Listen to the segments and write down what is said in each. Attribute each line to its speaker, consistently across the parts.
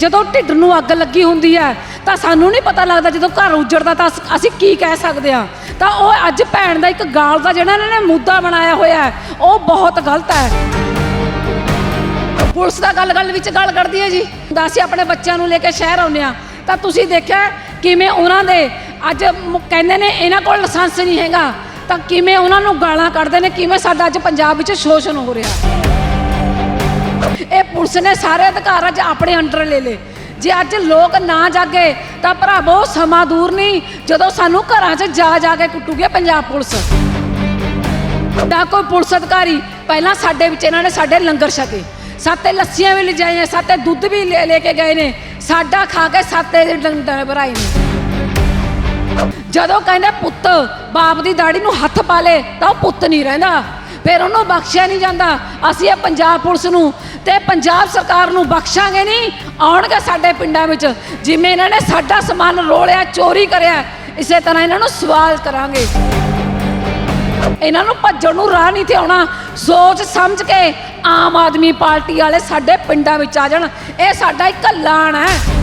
Speaker 1: ਜਦੋਂ ਢਿੱਡ ਨੂੰ ਅੱਗ ਲੱਗੀ ਹੁੰਦੀ ਹੈ, ਤਾਂ ਸਾਨੂੰ ਨਹੀਂ ਪਤਾ ਲੱਗਦਾ ਜਦੋਂ ਘਰ ਉਜੜਦਾ ਤਾਂ ਅਸ- ਅਸੀਂ ਕੀ ਕਹਿ ਸਕਦੇ ਹਾਂ। ਤਾਂ ਉਹ ਅੱਜ ਭੈਣ ਦਾ ਇੱਕ ਗਾਲ ਦਾ ਜਿਹੜਾ ਇਹਨਾਂ ਨੇ ਮੁੱਦਾ ਬਣਾਇਆ ਹੋਇਆ ਹੈ, ਉਹ ਬਹੁਤ ਗਲਤ ਹੈ। ਪੁਲਿਸ ਦਾ ਗੱਲ ਗੱਲ ਵਿੱਚ ਗੱਲ ਕਰਦੀ ਹੈ ਜੀ। ਤਾਂ ਅਸੀਂ ਆਪਣੇ ਬੱਚਿਆਂ ਨੂੰ ਲੈ ਕੇ ਸ਼ਹਿਰ ਆਉਂਦੇ ਆ ਤਾਂ ਤੁਸੀਂ ਦੇਖਿਆ ਕਿਵੇਂ ਉਹਨਾਂ ਦੇ ਅੱਜ ਮ- ਕਹਿੰਦੇ ਨੇ ਇਹਨਾਂ ਕੋਲ ਲਾਇਸੈਂਸ ਨਹੀਂ ਹੈਗਾ। ਤਾਂ ਕਿਵੇਂ ਉਹਨਾਂ ਨੂੰ ਗਾਲਾਂ ਕੱਢਦੇ ਨੇ, ਕਿਵੇਂ ਸਾਡਾ ਅੱਜ ਪੰਜਾਬ ਵਿੱਚ ਸ਼ੋਸ਼ਣ ਹੋ ਰਿਹਾ। ਇਹ ਸਾਰੇ ਅਧਿਕਾਰ ਅੱਜ ਆਪਣੇ ਅੰਡਰ ਲੈ ਲਏ। ਜੇ ਅੱਜ ਲੋਕ ਨਾ ਜਾਗੇ, ਤਾਂ ਭਰਾਵੋ ਸਮਾਂ ਦੂਰ ਨਹੀਂ। ਜਦੋਂ ਸਾਨੂੰ ਘਰਾਂ 'ਚ ਜਾ ਜਾ ਕੇ ਕੁੱਟੂਗੇ ਪੰਜਾਬ ਪੁਲਿਸ। ਦਾ ਕੋਈ ਪੁਲਿਸ ਅਧਿਕਾਰੀ। ਪਹਿਲਾਂ ਸਾਡੇ ਵਿੱਚ ਇਹਨਾਂ ਨੇ ਸਾਡੇ ਲੰਗਰ ਛਕੇ। ਸਾਤੇ ਲੱਸੀਆਂ ਵੀ ਲਿਜਾਈਆਂ, ਸਾਤੇ ਦੁੱਧ ਵੀ ਲੈ ਲੈ ਕੇ ਗਏ ਨੇ। ਸਾਡਾ ਖਾ ਕੇ ਸਾਤੇ ਦੇ ਡੰਡੇ ਭਰਾਏ ਨੇ। ਜਦੋਂ ਕਹਿੰਦੇ ਪੁੱਤ ਬਾਪ ਦੀ ਦਾੜੀ ਨੂੰ ਹੱਥ ਪਾ ਲੇ, ਤਾਂ ਉਹ ਪੁੱਤ ਨਹੀਂ ਰਹਿੰਦਾ। ਫਿਰ ਉਹਨੂੰ ਬਖਸ਼ਿਆ ਨਹੀਂ ਜਾਂਦਾ। ਅਸੀਂ ਇਹ ਪੰਜਾਬ ਪੁਲਿਸ ਨੂੰ ਤੇ ਪੰਜਾਬ ਸਰਕਾਰ ਨੂੰ ਬਖਸ਼ਾਂਗੇ ਨਹੀਂ, ਆਉਣਗੇ ਸਾਡੇ ਪਿੰਡਾਂ ਵਿੱਚ। ਜਿਵੇਂ ਇਹਨਾਂ ਨੇ ਸਾਡਾ ਸਮਾਨ ਰੋਲਿਆ, ਚੋਰੀ ਕਰਿਆ, ਇਸੇ ਤਰ੍ਹਾਂ ਇਹਨਾਂ ਨੂੰ ਸਵਾਲ ਕਰਾਂਗੇ। ਇਹਨਾਂ ਨੂੰ ਭੱਜਣ ਨੂੰ ਰਾਹ ਨਹੀਂ ਤੇ ਆਉਣਾ ਸੋਚ ਸਮਝ ਕੇ ਆਮ ਆਦਮੀ ਪਾਰਟੀ ਵਾਲੇ ਸਾਡੇ ਪਿੰਡਾਂ ਵਿੱਚ ਆ ਜਾਣ। ਇਹ ਸਾਡਾ ਇੱਕ ਐਲਾਨ ਹੈ।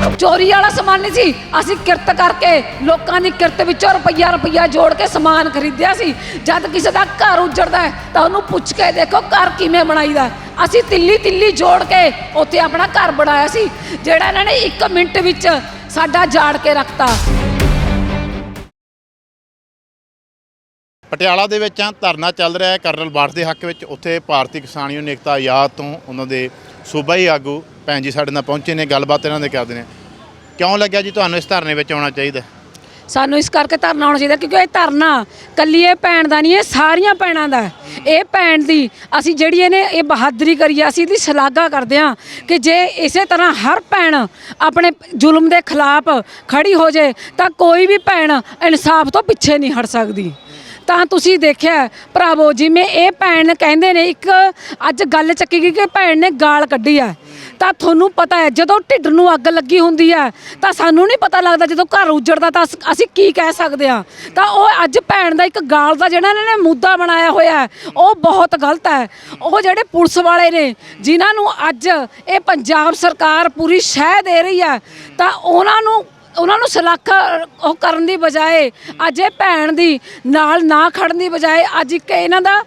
Speaker 1: ਚੋਰੀ ਵਾਲਾ ਸਮਾਨ ਨਹੀਂ ਸੀ। ਅਸੀਂ ਕਿਰਤ ਕਰਕੇ ਲੋਕਾਂ ਦੀ ਕਿਰਤ ਵਿੱਚੋਂ ਰੁਪਈਆ ਰੁਪਈਆ ਜੋੜ ਕੇ ਸਮਾਨ ਖਰੀਦਿਆ ਸੀ। ਜਦ ਕਿਸੇ ਦਾ ਘਰ ਉਜੜਦਾ ਹੈ, ਤਾਂ ਉਹਨੂੰ ਪੁੱਛ ਕੇ ਦੇਖੋ ਘਰ ਕਿਵੇਂ ਬਣਾਈਦਾ ਅਸੀਂ ਤਿੱਲੀ ਤਿੱਲੀ ਜੋੜ ਕੇ ਉੱਥੇ ਆਪਣਾ ਘਰ ਬਣਾਇਆ ਸੀ, ਜਿਹੜਾ ਇਹਨਾਂ ਨੇ 1 ਮਿੰਟ ਵਿੱਚ ਸਾਡਾ ਜਾੜ ਕੇ ਰੱਖਤਾ।
Speaker 2: ਪਟਿਆਲਾ ਦੇ ਵਿੱਚ ਧਰਨਾ ਚੱਲ ਰਿਹਾ ਹੈ। ਕਰਨਲ ਬਾਠ ਦੇ ਹੱਕ ਵਿੱਚ ਉੱਥੇ ਭਾਰਤੀ ਕਿਸਾਨ ਯੂਨੀਅਨ ਏਕਤਾ ਆਜ਼ਾਦ ਤੋਂ ਉਹਨਾਂ ਦੇ ਸੂਬਾਈ ਆਗੂ ਭੈਣ ਜੀ ਸਾਡੇ ਨਾਲ ਪਹੁੰਚੇ ਨੇ, ਗੱਲਬਾਤ ਇਹਨਾਂ ਦੇ ਕਰਦੇ ਨੇ। ਕਿਉਂ ਲੱਗਿਆ ਜੀ ਤੁਹਾਨੂੰ ਇਸ ਧਰਨੇ ਵਿੱਚ ਆਉਣਾ ਚਾਹੀਦਾ?
Speaker 1: ਸਾਨੂੰ ਇਸ ਕਰਕੇ ਧਰਨਾ ਹੋਣਾ ਚਾਹੀਦਾ ਕਿਉਂਕਿ ਇਹ ਧਰਨਾ ਕੱਲੀ ਇਹ ਭੈਣ ਦਾ ਨਹੀਂ, ਇਹ ਸਾਰੀਆਂ ਭੈਣਾਂ ਦਾ ਇਹ ਭੈਣ ਦੀ ਅਸੀਂ ਜਿਹੜੀ ਇਹਨੇ ਇਹ ਬਹਾਦਰੀ ਕਰੀ ਆ, ਅਸੀਂ ਇਹਦੀ ਸ਼ਲਾਘਾ ਕਰਦੇ ਹਾਂ ਕਿ ਜੇ ਇਸੇ ਤਰ੍ਹਾਂ ਹਰ ਭੈਣ ਆਪਣੇ ਜ਼ੁਲਮ ਦੇ ਖਿਲਾਫ ਖੜੀ ਹੋ ਜੇ ਤਾਂ ਕੋਈ ਵੀ ਭੈਣ ਇਨਸਾਫ ਤੋਂ ਪਿੱਛੇ ਨਹੀਂ ਹਟ ਸਕਦੀ। ਤਾਂ ਤੁਸੀਂ ਦੇਖਿਆ ਭਰਾਵੋ, ਜਿਵੇਂ ਇਹ ਭੈਣ ਕਹਿੰਦੇ ਨੇ, ਇੱਕ ਅੱਜ ਗੱਲ ਚੱਕੀ ਗਈ ਕਿ ਭੈਣ ਨੇ ਗਾਲ ਕੱਢੀ ਆ ਤਾਂ ਤੁਹਾਨੂੰ ਪਤਾ ਹੈ, ਜਦੋਂ ਢਿੱਡ ਨੂੰ ਅੱਗ ਲੱਗੀ ਹੁੰਦੀ ਹੈ, ਤਾਂ ਸਾਨੂੰ ਨਹੀਂ ਪਤਾ ਲੱਗਦਾ ਜਦੋਂ ਘਰ ਉਜੜਦਾ ਤਾਂ ਅਸ- ਅਸੀਂ ਕੀ ਕਹਿ ਸਕਦੇ ਹਾਂ। ਤਾਂ ਉਹ ਅੱਜ ਭੈਣ ਦਾ ਇੱਕ ਗਾਲ ਦਾ ਜਿਹੜਾ ਇਹਨਾਂ ਨੇ ਮੁੱਦਾ ਬਣਾਇਆ ਹੋਇਆ ਹੈ, ਉਹ ਬਹੁਤ ਗਲਤ ਹੈ। ਉਹ ਜਿਹੜੇ ਪੁਲਿਸ ਵਾਲੇ ਨੇ, ਜਿਨ੍ਹਾਂ ਨੂੰ ਅੱਜ ਇਹ ਪੰਜਾਬ ਸਰਕਾਰ ਪੂਰੀ ਸ਼ਹਿ ਦੇ ਰਹੀ ਹੈ, ਤਾਂ ਉਹਨਾਂ ਨੂੰ ਉਹਨਾਂ ਨੂੰ ਸਲਾਖਾ ਉਹ ਕਰਨ ਦੀ ਬਜਾਏ, ਅੱਜ ਇਹ ਭੈਣ ਦੀ ਨਾਲ ਨਾ ਖੜਨ ਦੀ ਬਜਾਏ, ਅੱਜ ਇੱਕ ਇਹਨਾਂ ਦਾ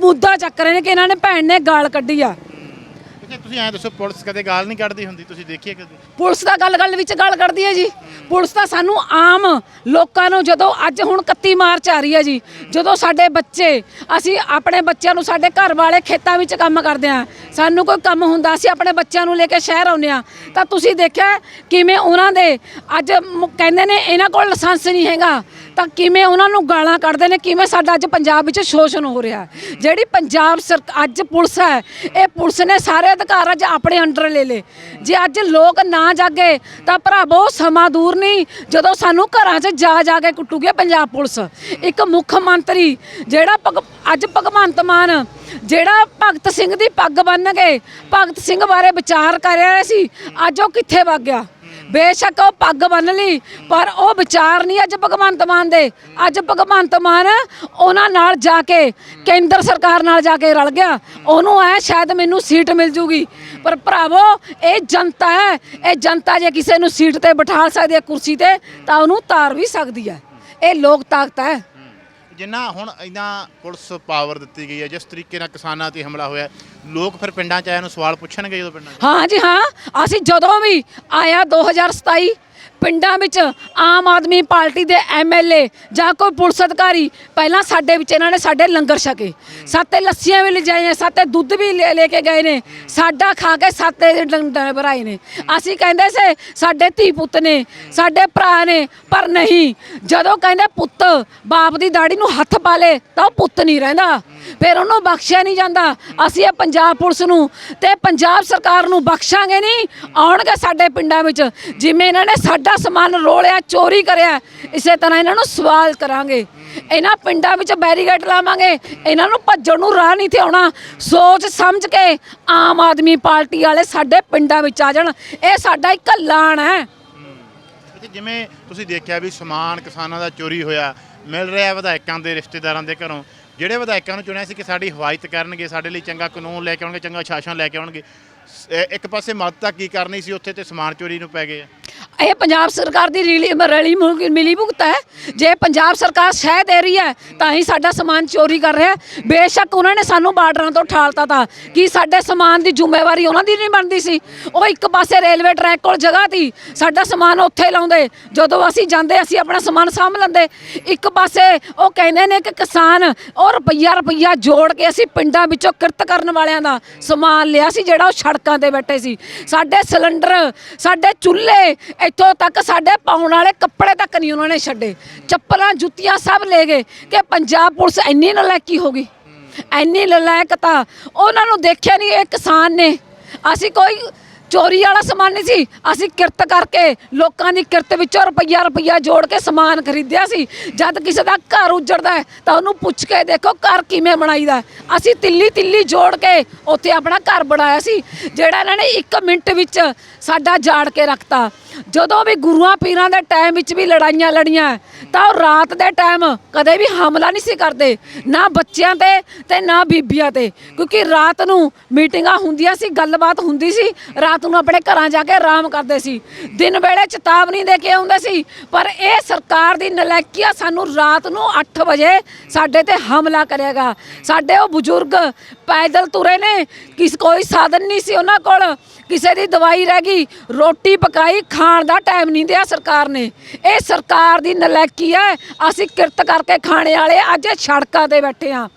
Speaker 1: ਮੁੱਦਾ ਚੱਕ ਰਹੇ ਨੇ ਕਿ ਇਹਨਾਂ ਨੇ ਭੈਣ ਨੇ ਗਾਲ ਕੱਢੀ ਆ।
Speaker 2: ਅੱਛਾ ਤੁਸੀਂ ਐਂ ਦੱਸੋ, ਪੁਲਿਸ ਕਦੇ ਗਾਲ ਨਹੀਂ ਕੱਢਦੀ ਹੁੰਦੀ? ਤੁਸੀਂ ਦੇਖੀਏ ਕਦੇ?
Speaker 1: ਪੁਲਿਸ ਦਾ ਗੱਲ ਗੱਲ ਵਿੱਚ ਗੱਲ ਕਰਦੀ ਹੈ ਜੀ। ਪੁਲਿਸ ਤਾਂ ਸਾਨੂੰ ਆਮ ਲੋਕਾਂ ਨੂੰ ਜਦੋਂ ਅੱਜ ਹੁਣ 31 ਮਾਰਚ ਆ ਰਹੀ ਹੈ ਜੀ, ਜਦੋਂ ਸਾਡੇ ਬੱਚੇ, ਅਸੀਂ ਆਪਣੇ ਬੱਚਿਆਂ ਨੂੰ ਸਾਡੇ ਘਰ ਵਾਲੇ ਖੇਤਾਂ ਵਿੱਚ ਕੰਮ ਕਰਦੇ ਆ ਸਾਨੂੰ ਕੋਈ ਕੰਮ ਹੁੰਦਾ, ਅਸੀਂ ਆਪਣੇ ਬੱਚਿਆਂ ਨੂੰ ਲੈ ਕੇ ਸ਼ਹਿਰ ਆਉਂਦੇ ਆ ਤਾਂ ਤੁਸੀਂ ਦੇਖਿਆ ਕਿਵੇਂ ਉਹਨਾਂ ਦੇ ਅੱਜ ਮ- ਕਹਿੰਦੇ ਨੇ ਇਹਨਾਂ ਕੋਲ ਲਾਇਸੈਂਸ ਨਹੀਂ ਹੈਗਾ। ਤਾਂ ਕਿਵੇਂ ਉਹਨਾਂ ਨੂੰ ਗਾਲਾਂ ਕੱਢਦੇ ਨੇ, ਕਿਵੇਂ ਸਾਡਾ ਅੱਜ ਪੰਜਾਬ ਵਿੱਚ ਸ਼ੋਸ਼ਣ ਹੋ ਰਿਹਾ ਜਿਹੜੀ ਪੰਜਾਬ ਸਰ ਅੱਜ ਪੁਲਿਸ ਹੈ, ਇਹ ਪੁਲਿਸ ਨੇ ਸਾਰੇ ਅਧਿਕਾਰ ਅੱਜ ਆਪਣੇ ਅੰਡਰ ਲੈ ਲਏ। ਜੇ ਅੱਜ ਲੋਕ ਨਾ ਜਾਗੇ, ਤਾਂ ਭਰਾਵੋ ਸਮਾਂ ਦੂਰ ਨਹੀਂ, ਜਦੋਂ ਸਾਨੂੰ ਘਰਾਂ 'ਚ ਜਾ ਜਾ ਕੇ ਕੁੱਟੂਗੇ ਪੰਜਾਬ ਪੁਲਿਸ। ਇੱਕ ਮੁੱਖ ਮੰਤਰੀ, ਜਿਹੜਾ ਭਗ- ਅੱਜ ਭਗਵੰਤ ਮਾਨ, ਜਿਹੜਾ ਭਗਤ ਸਿੰਘ ਦੀ ਪੱਗ ਬੰਨ ਕੇ ਭਗਤ ਸਿੰਘ ਬਾਰੇ ਵਿਚਾਰ ਕਰ ਰਿਹਾ ਸੀ, ਅੱਜ ਉਹ ਕਿੱਥੇ ਵਗ ਗਿਆ? ਬੇਸ਼ੱਕ ਉਹ ਪੱਗ ਬੰਨ ਲਈ, ਪਰ ਉਹ ਵਿਚਾਰ ਨਹੀਂ ਅੱਜ ਭਗਵੰਤ ਮਾਨ ਦੇ। ਅੱਜ ਭਗਵੰਤ ਮਾਨ ਉਹਨਾਂ ਨਾਲ ਜਾ ਕੇ, ਕੇਂਦਰ ਸਰਕਾਰ ਨਾਲ ਜਾ ਕੇ ਰਲ ਗਿਆ। ਉਹਨੂੰ ਐ ਸ਼ਾਇਦ ਮੈਨੂੰ ਸੀਟ ਮਿਲ ਜੂਗੀ। ਪਰ ਭਰਾਵੋ, ਇਹ ਜਨਤਾ ਹੈ। ਇਹ ਜਨਤਾ ਜੇ ਕਿਸੇ ਨੂੰ ਸੀਟ ਤੇ ਬਿਠਾ ਸਕਦੀ ਹੈ ਕੁਰਸੀ ਤੇ, ਤਾਂ ਉਹਨੂੰ ਤਾਰ ਵੀ ਸਕਦੀ ਹੈ। ਇਹ ਲੋਕ ਤਾਕਤ ਹੈ।
Speaker 2: ਜਿੰਨਾ ਹੁਣ ਇਦਾਂ ਪੁਲਿਸ ਪਾਵਰ ਦਿੱਤੀ ਗਈ ਹੈ, ਜਿਸ ਤਰੀਕੇ ਨਾਲ ਕਿਸਾਨਾਂ ਤੇ ਹਮਲਾ ਹੋਇਆ ਲੋਕ ਫਿਰ ਪਿੰਡਾਂ 'ਚ ਆਇਆ ਨੂੰ ਸਵਾਲ ਪੁੱਛਣਗੇ ਜਦੋਂ ਪਿੰਡਾਂ 'ਚ?
Speaker 1: ਹਾਂ ਜੀ ਹਾਂ, ਅਸੀਂ ਜਦੋਂ ਵੀ ਆਇਆ 2027 ਪਿੰਡਾਂ ਵਿੱਚ ਆਮ ਆਦਮੀ ਪਾਰਟੀ ਦੇ ਐਮਐਲਏ ਜਾਂ ਕੋਈ ਪੁਲਿਸ ਅਧਿਕਾਰੀ, ਪਹਿਲਾਂ ਸਾਡੇ ਵਿੱਚ ਇਹਨਾਂ ਨੇ ਸਾਡੇ ਲੰਗਰ ਛਕੇ। ਸਾਤੇ ਲੱਸੀਆਂ ਵੀ ਲਿਜਾਈਆਂ, ਸਾਤੇ ਦੁੱਧ ਵੀ ਲੈ ਲੈ ਕੇ ਗਏ ਨੇ। ਸਾਡਾ ਖਾ ਕੇ ਸਾਤੇ ਦੇ ਡੰਡੇ ਭਰਾਏ ਨੇ। ਅਸੀਂ ਕਹਿੰਦੇ ਸੀ, ਸਾਡੇ ਧੀ ਪੁੱਤ ਨੇ, ਸਾਡੇ ਭਰਾ ਨੇ, ਪਰ ਨਹੀਂ। ਜਦੋਂ ਕਹਿੰਦੇ ਪੁੱਤ ਬਾਪ ਦੀ ਦਾੜੀ ਨੂੰ ਹੱਥ ਪਾ ਲੇ, ਤਾਂ ਉਹ ਪੁੱਤ ਨਹੀਂ ਰਹਿੰਦਾ। ਫਿਰ ਉਹਨੂੰ ਬਖਸ਼ਿਆ ਨਹੀਂ ਜਾਂਦਾ। ਅਸੀਂ ਇਹ ਪੰਜਾਬ ਪੁਲਿਸ ਨੂੰ ਤੇ ਪੰਜਾਬ ਸਰਕਾਰ ਨੂੰ ਬਖਸ਼ਾਂਗੇ ਨਹੀਂ, ਆਉਣਗੇ ਸਾਡੇ ਪਿੰਡਾਂ ਵਿੱਚ। ਜਿਵੇਂ ਇਹਨਾਂ ਨੇ ਸਾਡਾ ਸਮਾਨ ਰੋਲਿਆ ਚੋਰੀ ਕਰਿਆ। ਇਸੇ ਤਰ੍ਹਾਂ ਇਹਨਾਂ ਨੂੰ ਸਵਾਲ ਕਰਾਂਗੇ। ਇਹਨਾਂ ਪਿੰਡਾਂ ਵਿੱਚ ਬੈਰੀਕੇਡ ਲਾਵਾਂਗੇ। ਇਹਨਾਂ ਨੂੰ ਭੱਜਣ ਨੂੰ ਰਾਹ ਨਹੀਂ ਤੇ ਆਉਣਾ ਸੋਚ ਸਮਝ ਕੇ ਆਮ ਆਦਮੀ ਪਾਰਟੀ ਵਾਲੇ ਸਾਡੇ ਪਿੰਡਾਂ ਵਿੱਚ ਆ ਜਾਣ। ਇਹ ਸਾਡਾ ਇੱਕ ਐਲਾਨ ਹੈ।
Speaker 2: ਅੱਛਾ, ਜਿਵੇਂ ਤੁਸੀਂ ਦੇਖਿਆ ਵੀ ਸਮਾਨ ਕਿਸਾਨਾਂ ਦਾ ਚੋਰੀ ਹੋਇਆ ਮਿਲ ਰਿਹਾ ਵਿਧਾਇਕਾਂ ਦੇ ਰਿਸ਼ਤੇਦਾਰਾਂ ਦੇ ਘਰੋਂ। ਜਿਹੜੇ ਵਿਧਾਇਕਾਂ ਨੂੰ ਚੁਣਿਆ ਸੀ ਕਿ ਸਾਡੀ ਹਵਾਇਤ ਕਰਨਗੇ ਸਾਡੇ ਲਈ ਚੰਗਾ ਕਾਨੂੰਨ ਲੈ ਕੇ ਆਉਣਗੇ ਚੰਗਾ ਸ਼ਾਸਨ ਲੈ ਕੇ ਆਉਣਗੇ ਇਹ ਇੱਕ ਪਾਸੇ ਮਦਦ ਕੀ ਕਰਨੀ ਸੀ ਉੱਥੇ ਤੇ ਸਮਾਨ ਚੋਰੀ ਨੂੰ ਪੈ ਗਏ ਆ।
Speaker 1: ਇਹ ਪੰਜਾਬ ਸਰਕਾਰ ਦੀ ਰੀਲੀ ਰਲੀ ਮੁ- ਮਿਲੀ ਭੁਗਤ ਹੈ। ਜੇ ਪੰਜਾਬ ਸਰਕਾਰ ਸ਼ਹਿ ਦੇ ਰਹੀ ਹੈ, ਤਾਂ ਹੀ ਸਾਡਾ ਸਮਾਨ ਚੋਰੀ ਕਰ ਰਿਹਾ ਹੈ। ਬੇਸ਼ੱਕ ਉਹਨਾਂ ਨੇ ਸਾਨੂੰ ਬਾਰਡਰਾਂ ਤੋਂ ਠਾਲਤਾ ਤਾ। ਕਿ ਸਾਡੇ ਸਮਾਨ ਦੀ ਜ਼ਿੰਮੇਵਾਰੀ ਉਹਨਾਂ ਦੀ ਨਹੀਂ ਬਣਦੀ ਸੀ? ਉਹ ਇੱਕ ਪਾਸੇ ਰੇਲਵੇ ਟਰੈਕ ਕੋਲ ਜਗ੍ਹਾ ਤੀ। ਸਾਡਾ ਸਮਾਨ ਉੱਥੇ ਲਾਉਂਦੇ। ਜਦੋਂ ਅਸੀਂ ਜਾਂਦੇ, ਅਸੀਂ ਆਪਣਾ ਸਮਾਨ ਸਾਂਭ ਲੈਂਦੇ। ਇੱਕ ਪਾਸੇ ਉਹ ਕਹਿੰਦੇ ਨੇ ਕਿ ਕਿਸਾਨ ਉਹ ਰੁਪਈਆ ਰੁਪਈਆ ਜੋੜ ਕੇ ਅਸੀਂ ਪਿੰਡਾਂ ਵਿੱਚੋਂ ਕਿਰਤ ਕਰਨ ਵਾਲਿਆਂ ਦਾ ਸਮਾਨ ਲਿਆ ਸੀ, ਜਿਹੜਾ ਉਹ ਸੜਕਾਂ ਤੇ ਬੈਠੇ ਸੀ। ਸਾਡੇ ਸਿਲੰਡਰ, ਸਾਡੇ ਚੁੱਲ੍ਹੇ ਇੱਥੋਂ ਤੱਕ ਸਾਡੇ ਪਾਉਣ ਵਾਲੇ ਕੱਪੜੇ ਤੱਕ ਨਹੀਂ ਉਹਨਾਂ ਨੇ ਛੱਡੇ। ਚੱਪਲਾਂ, ਜੁੱਤੀਆਂ ਸਭ ਲੈ ਗਏ ਕਿ ਪੰਜਾਬ ਪੁਲਿਸ ਇੰਨੀ ਨਲਾਇਕੀ ਹੋ ਗਈ। ਇੰਨੀ ਨਲਾਇਕਤਾ ਉਹਨਾਂ ਨੂੰ ਦੇਖਿਆ ਨਹੀਂ ਇਹ ਕਿਸਾਨ ਨੇ। ਅਸੀਂ ਕੋਈ ਚੋਰੀ ਵਾਲਾ ਸਮਾਨ ਨਹੀਂ ਸੀ। ਅਸੀਂ ਕਿਰਤ ਕਰਕੇ ਲੋਕਾਂ ਦੀ ਕਿਰਤ ਵਿੱਚੋਂ ਰੁਪਈਆ ਰੁਪਈਆ ਜੋੜ ਕੇ ਸਮਾਨ ਖਰੀਦਿਆ ਸੀ। ਜਦ ਕਿਸੇ ਦਾ ਘਰ ਉੱਜੜਦਾ ਹੈ, ਤਾਂ ਉਹਨੂੰ ਪੁੱਛ ਕੇ ਦੇਖੋ ਘਰ ਕਿਵੇਂ ਬਣਾਈਦਾ ਹੈ। ਅਸੀਂ ਤਿੱਲੀ ਤਿੱਲੀ ਜੋੜ ਕੇ ਉੱਥੇ ਆਪਣਾ ਘਰ ਬਣਾਇਆ ਸੀ। ਜਿਹੜਾ ਇਹਨਾਂ ਨੇ 1 ਮਿੰਟ ਵਿੱਚ ਸਾਡਾ ਜਾੜ ਕੇ ਰੱਖਤਾ। ਜਦੋਂ ਵੀ ਗੁਰੂਆਂ ਪੀਰਾਂ ਦੇ ਟਾਈਮ ਵਿੱਚ ਵੀ ਲੜਾਈਆਂ ਲੜੀਆਂ, ਤਾਂ ਉਹ ਰਾਤ ਦੇ ਟਾਈਮ ਕਦੇ ਵੀ ਹਮਲਾ ਨਹੀਂ ਸੀ ਕਰਦੇ। ਨਾ ਬੱਚਿਆਂ ਤੇ ਤੇ ਨਾ ਬੀਬੀਆਂ ਤੇ। ਕਿਉਂਕਿ ਰਾਤ ਨੂੰ ਮੀਟਿੰਗਾਂ ਹੁੰਦੀਆਂ ਸੀ, ਗੱਲਬਾਤ ਹੁੰਦੀ ਸੀ, ਰਾਤ ਨੂੰ ਆਪਣੇ ਘਰਾਂ ਜਾ ਕੇ ਆਰਾਮ ਕਰਦੇ ਸੀ। ਦਿਨ ਵੇਲੇ ਚੇਤਾਵਨੀ ਦੇ ਕੇ ਆਉਂਦੇ ਸੀ। ਪਰ ਇਹ ਸਰਕਾਰ ਦੀ ਨਲਾਇਕੀਆ ਸਾਨੂੰ ਰਾਤ ਨੂੰ 8 ਵਜੇ ਸਾਡੇ ਤੇ ਹਮਲਾ ਕਰੇਗਾ। ਸਾਡੇ ਉਹ ਬਜ਼ੁਰਗ ਪੈਦਲ ਤੁਰੇ ਨੇ। ਕਿਸ ਕੋਈ ਸਾਧਨ ਨਹੀਂ ਸੀ ਉਹਨਾਂ ਕੋਲ। ਕਿਸੇ ਦੀ ਦਵਾਈ ਰਹਿ ਗਈ। ਰੋਟੀ ਪਕਾਈ, ਖਾਣ ਦਾ ਟਾਈਮ ਨਹੀਂ ਦਿਆ ਸਰਕਾਰ ਨੇ। ਇਹ ਸਰਕਾਰ ਦੀ ਨਲਾਇਕੀ ਹੈ ਅਸੀਂ ਕਿਰਤ ਕਰਕੇ ਖਾਣੇ ਵਾਲੇ ਅੱਜ ਸੜਕਾਂ ਤੇ ਬੈਠੇ ਆ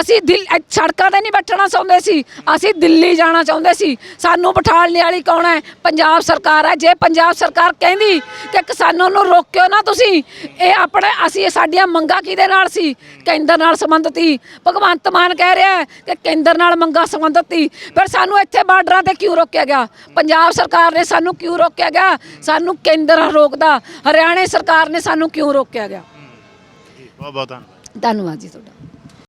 Speaker 1: ਅਸੀਂ ਦਿਲ ਸੜਕਾਂ ਤੇ ਨਹੀਂ ਬੈਠਣਾ ਚਾਹੁੰਦੇ ਸੀ। ਅਸੀਂ ਦਿੱਲੀ ਜਾਣਾ ਚਾਹੁੰਦੇ ਸੀ। ਸਾਨੂੰ ਬਿਠਾਉਣ ਵਾਲੀ ਕੌਣ ਹੈ? ਪੰਜਾਬ ਸਰਕਾਰ ਹੈ। ਜੇ ਪੰਜਾਬ ਸਰਕਾਰ ਕਹਿੰਦੀ ਕਿ ਕਿਸਾਨਾਂ ਨੂੰ ਰੋਕਿਓ ਨਾ ਤੁਸੀਂ ਇਹ ਆਪਣੇ ਅਸੀਂ ਇਹ ਸਾਡੀਆਂ ਮੰਗਾਂ ਕਿਹਦੇ ਨਾਲ ਸੀ? ਕੇਂਦਰ ਨਾਲ ਸੰਬੰਧਿਤ ਸੀ ਭਗਵੰਤ ਮਾਨ ਕਹਿ ਰਿਹਾ ਹੈ ਕਿ ਕੇਂਦਰ ਨਾਲ ਮੰਗਾਂ ਸੰਬੰਧਿਤ ਸੀ ਪਰ ਸਾਨੂੰ ਇੱਥੇ ਬਾਰਡਰਾਂ ਤੇ ਕਿਉਂ ਰੋਕਿਆ ਗਿਆ? ਪੰਜਾਬ ਸਰਕਾਰ ਨੇ ਸਾਨੂੰ ਕਿਉਂ ਰੋਕਿਆ ਗਿਆ? ਸਾਨੂੰ ਕੇਂਦਰ ਰੋਕਦਾ। ਹਰਿਆਣੇ ਸਰਕਾਰ ਨੇ ਸਾਨੂੰ ਕਿਉਂ ਰੋਕਿਆ ਗਿਆ?
Speaker 2: ਬਹੁਤ ਬਹੁਤ ਧੰਨਵਾਦ।
Speaker 1: ਧੰਨਵਾਦ ਜੀ ਤੁਹਾਡਾ।